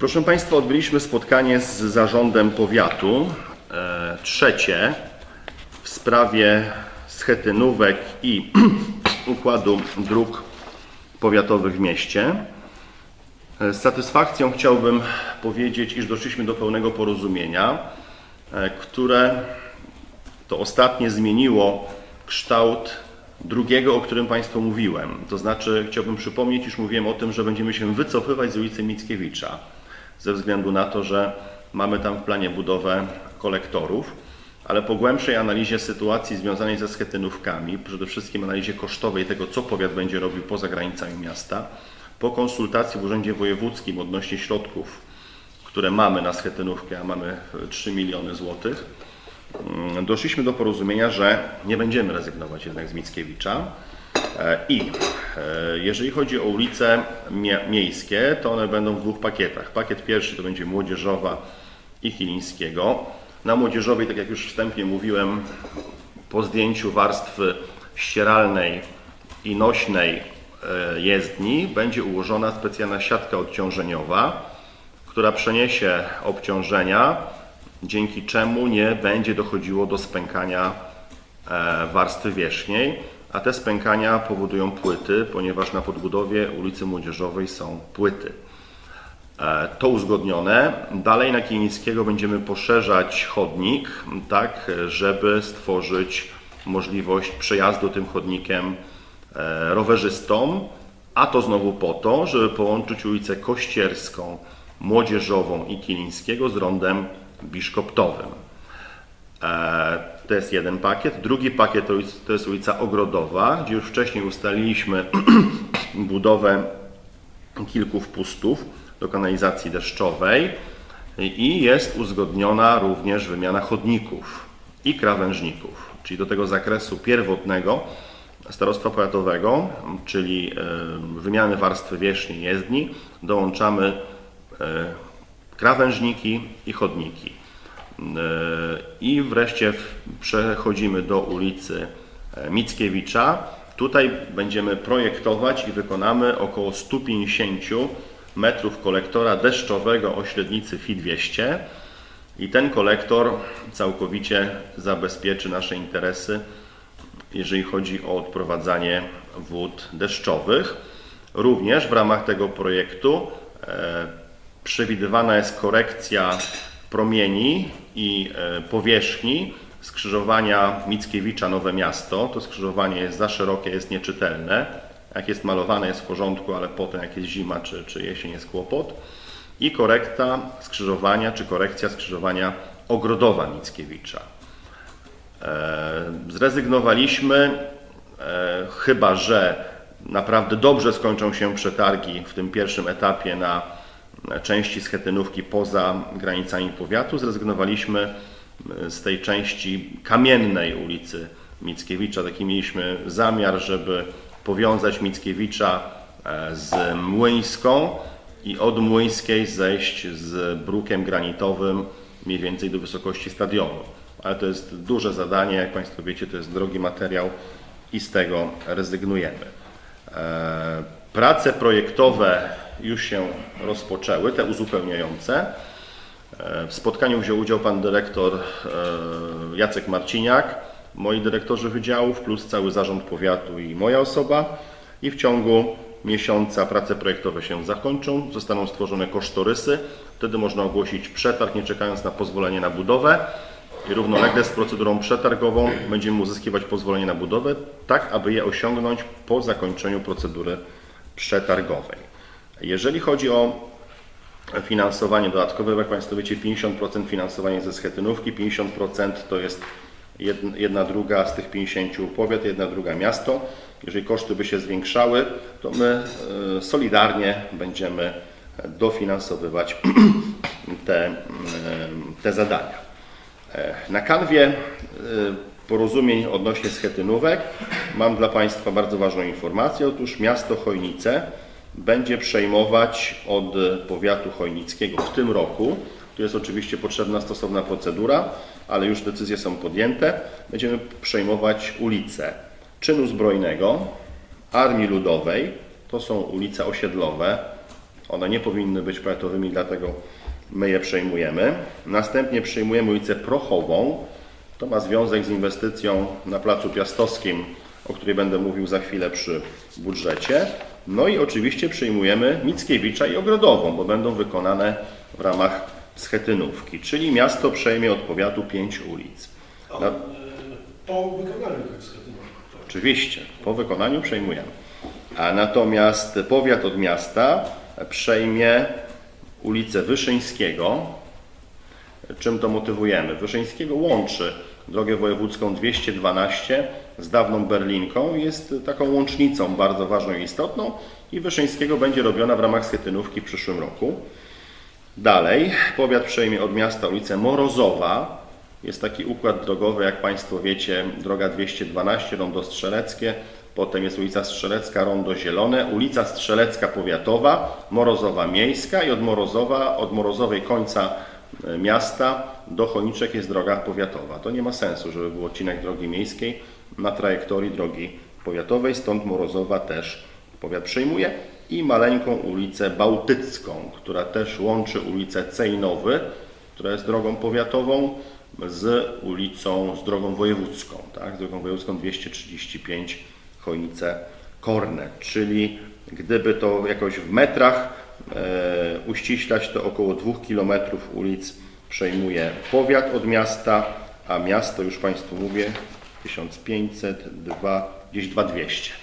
Proszę Państwa, odbyliśmy spotkanie z zarządem powiatu, e, trzecie, w sprawie schetynówek i układu dróg powiatowych w mieście. E, Z satysfakcją chciałbym powiedzieć, iż doszliśmy do pełnego porozumienia, e, które to ostatnie zmieniło kształt drugiego, o którym Państwu mówiłem. To znaczy, chciałbym przypomnieć, iż mówiłem o tym, że będziemy się wycofywać z ulicy Mickiewicza, ze względu na to, że mamy tam w planie budowę kolektorów, ale po głębszej analizie sytuacji związanej ze schetynówkami, przede wszystkim analizie kosztowej tego, co powiat będzie robił poza granicami miasta, po konsultacji w Urzędzie Wojewódzkim odnośnie środków, które mamy na schetynówkę, a mamy e, 3 miliony złotych, Mm, doszliśmy do porozumienia, że nie będziemy rezygnować jednak z Mickiewicza. E, I e, jeżeli chodzi o ulice mie- miejskie, to one będą w dwóch pakietach. Pakiet pierwszy to będzie Młodzieżowa i Chilińskiego. Na Młodzieżowej, tak jak już wstępnie mówiłem, po zdjęciu warstwy ścieralnej i nośnej e, jezdni będzie ułożona specjalna siatka odciążeniowa, która przeniesie obciążenia, dzięki czemu nie będzie dochodziło do spękania warstwy wierzchniej, a te spękania powodują płyty, ponieważ na podbudowie ulicy Młodzieżowej są płyty. E, To uzgodnione. Dalej na Kilińskiego będziemy poszerzać chodnik, tak żeby stworzyć możliwość przejazdu tym chodnikiem e, rowerzystom, a to znowu po to, żeby połączyć ulicę Kościerską, Młodzieżową i Kilińskiego z rondem Biszkoptowym. To jest jeden pakiet. Drugi pakiet to jest- ulica Ogrodowa, gdzie już wcześniej ustaliliśmy budowę kilku wpustów do kanalizacji deszczowej i jest uzgodniona również wymiana chodników i krawężników, czyli do tego zakresu pierwotnego starostwa powiatowego, czyli wymiany warstwy wierzchniej jezdni, dołączamy e, krawężniki i chodniki. E, I wreszcie przechodzimy do ulicy e, Mickiewicza. Tutaj będziemy projektować i wykonamy około 150 metrów kolektora deszczowego o średnicy FI 200 i ten kolektor całkowicie zabezpieczy nasze interesy, jeżeli chodzi o odprowadzanie wód deszczowych. Również w ramach tego projektu e, przewidywana jest korekcja promieni i e, powierzchni skrzyżowania Mickiewicza Nowe Miasto. To skrzyżowanie jest za szerokie, jest nieczytelne. Jak jest malowane jest w porządku, ale potem jak jest zima czy, czy jesień jest kłopot. I korekta skrzyżowania czy korekcja skrzyżowania Ogrodowa Mickiewicza. E, Zrezygnowaliśmy, e, chyba że naprawdę dobrze skończą się przetargi w tym pierwszym etapie na na części schetynówki poza granicami powiatu. Zrezygnowaliśmy e, z tej części kamiennej ulicy Mickiewicza. Taki mieliśmy zamiar, żeby powiązać Mickiewicza e, z Młyńską i od Młyńskiej zejść z brukiem granitowym mniej więcej do wysokości stadionu. Ale to jest duże zadanie, jak Państwo wiecie, to jest drogi materiał i z tego rezygnujemy. E, Prace projektowe już się rozpoczęły, te uzupełniające. E, W spotkaniu wziął udział pan dyrektor e, Jacek Marciniak, moi dyrektorzy wydziałów, plus cały zarząd powiatu i moja osoba. I w ciągu miesiąca prace projektowe się zakończą, zostaną stworzone kosztorysy. Wtedy można ogłosić przetarg, nie czekając na pozwolenie na budowę. I równolegle z procedurą przetargową będziemy uzyskiwać pozwolenie na budowę, tak aby je osiągnąć po zakończeniu procedury przetargowej. Jeżeli chodzi o finansowanie dodatkowe, jak Państwo wiecie, 50% finansowanie ze schetynówki, 50% to jest jedna, druga z tych 50 powiat, jedna druga miasto. Jeżeli koszty by się zwiększały, to my e, solidarnie będziemy dofinansowywać te, e, te zadania. E, Na kanwie e, porozumień odnośnie schetynówek mam dla Państwa bardzo ważną informację. Otóż miasto Chojnice będzie przejmować od powiatu chojnickiego w tym roku, tu jest oczywiście potrzebna stosowna procedura, ale już decyzje są podjęte, będziemy przejmować ulice czynu zbrojnego, Armii Ludowej, to są ulice osiedlowe, One nie powinny być powiatowymi, dlatego my je przejmujemy. Następnie przejmujemy ulicę Prochową. To ma związek z inwestycją na Placu Piastowskim, o której będę mówił za chwilę przy budżecie. No i oczywiście przejmujemy Mickiewicza i Ogrodową, bo będą wykonane w ramach schetynówki, czyli miasto przejmie od powiatu pięć ulic. Na- e, po wykonaniu tych schetynów. Oczywiście, po wykonaniu przejmujemy. A natomiast powiat od miasta przejmie ulicę Wyszyńskiego. Czym to motywujemy? Wyszyńskiego łączy drogę wojewódzką 212 z dawną Berlinką. Jest taką łącznicą bardzo ważną i istotną i Wyszyńskiego będzie robiona w ramach schetynówki w przyszłym roku. Dalej, powiat przejmie od miasta ulicę Morozowa. Jest taki układ drogowy, jak Państwo wiecie, droga 212, rondo strzeleckie, potem jest ulica Strzelecka, rondo zielone, ulica Strzelecka powiatowa, Morozowa miejska i od Morozowa, od Morozowej końca e, miasta do Choniczek jest droga powiatowa. To nie ma sensu, żeby był odcinek drogi miejskiej na trajektorii drogi powiatowej, stąd Morozowa też powiat przejmuje i maleńką ulicę Bałtycką, która też łączy ulicę Cejnowy, która jest drogą powiatową, z ulicą, z drogą wojewódzką, tak? z drogą wojewódzką 235 Chojnice Kornet, czyli gdyby to jakoś w metrach e, uściślać, to około 2 km ulic przejmuje powiat od miasta, a miasto, już Państwu mówię, 1500, 2, gdzieś 2200.